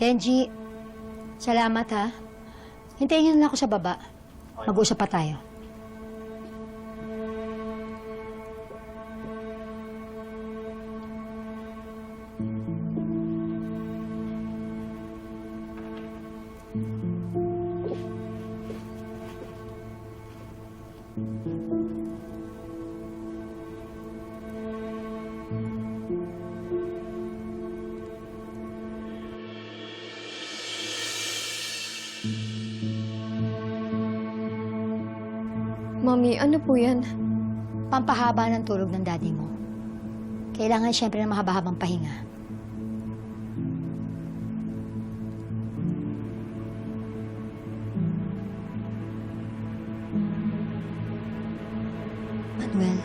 Kenji, salamat ha. Hintayin niyo na ako sa baba. Mag-usap pa tayo. Mami, ano po yan? Pampahaba ng tulog ng daddy mo. Kailangan siyempre ng mahaba-habang pahinga. Manuel,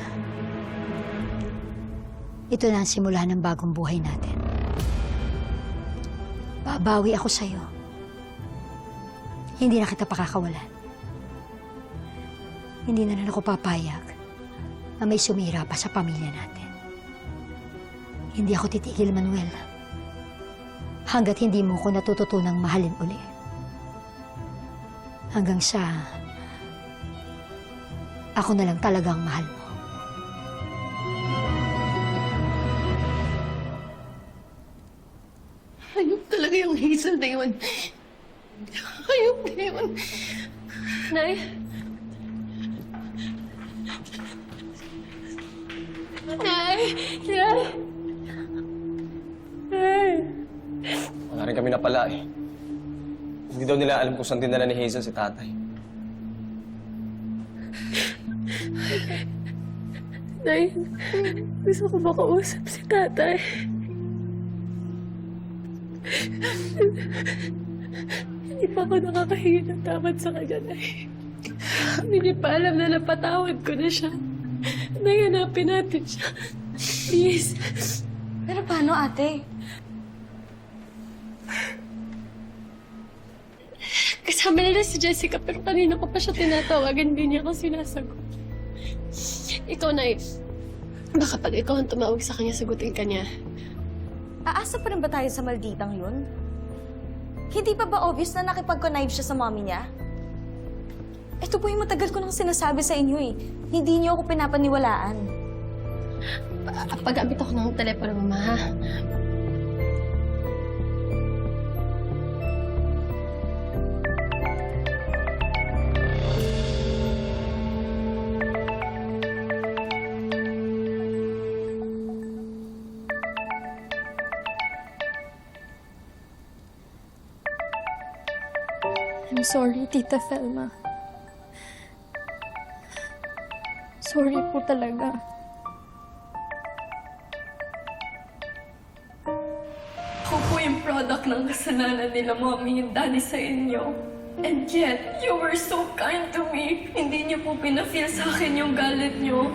ito na ang simula ng bagong buhay natin. Babawi ako sa'yo. Hindi na kita pakakawalan. Hindi na rin ako papayag na may sumira pa sa pamilya natin. Hindi ako titigil, Manuel. Hanggat hindi mo ko natututunang mahalin uli. Hanggang sa ako na lang talagang mahal mo. Hayop talaga yung Hazel na yun. Hayop na yun. Nay? Nay! Nay! Nay! Wala rin kami napala eh. Hindi daw nila alam kung saan dinala ni Hazel si tatay. Nay, gusto ko makausap si tatay. Hindi pa ako nakakahingi ng tawad sa kanya, Nay. Hindi niya pa alam na napatawad ko na siya. Nay, hanapin natin siya. Please. Pero paano, ate? Kasama nila si Jessica pero kanina ko pa siya tinatawagan, hindi niya ako sinasagot. Ikaw, Nay. Baka pag ikaw ang tumawag sa kanya, sagutin ka niya. Aasa pa rin ba tayo sa malditang yun? Hindi pa ba obvious na nakipag-connive siya sa mommy niya? Ito po yung matagal ko nang sinasabi sa inyo eh. Hindi niyo ako pinapaniwalaan. Pa- Pag-abit ako ng telepono, Mama? I'm sorry, Tita Felma. Sorry po talaga. Ako po yung product ng kasalanan nila, Mommy and Daddy, sa inyo. And yet, you were so kind to me. Hindi niyo po pinafeel sa akin yung galit niyo.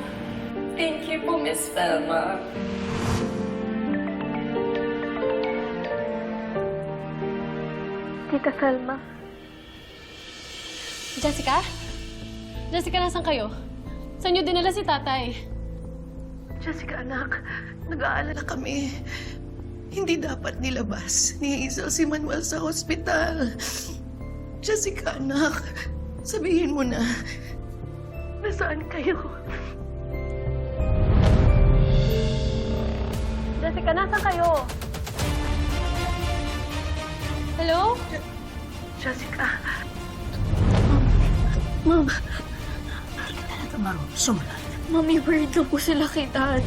Thank you po, Miss Felma. Tita Felma. Jessica? Jessica, nasan kayo? Saan niyo dinala si tatay? Jessica, anak, nag-aalala kami. Hindi dapat nilabas ni Hazel si Manuel sa hospital. Jessica, anak, sabihin mo na, nasaan kayo? Jessica, nasan kayo? Hello? Jessica. Ma'am. Talaga marunong sumunod. Mami, worried na po sila kay Dad.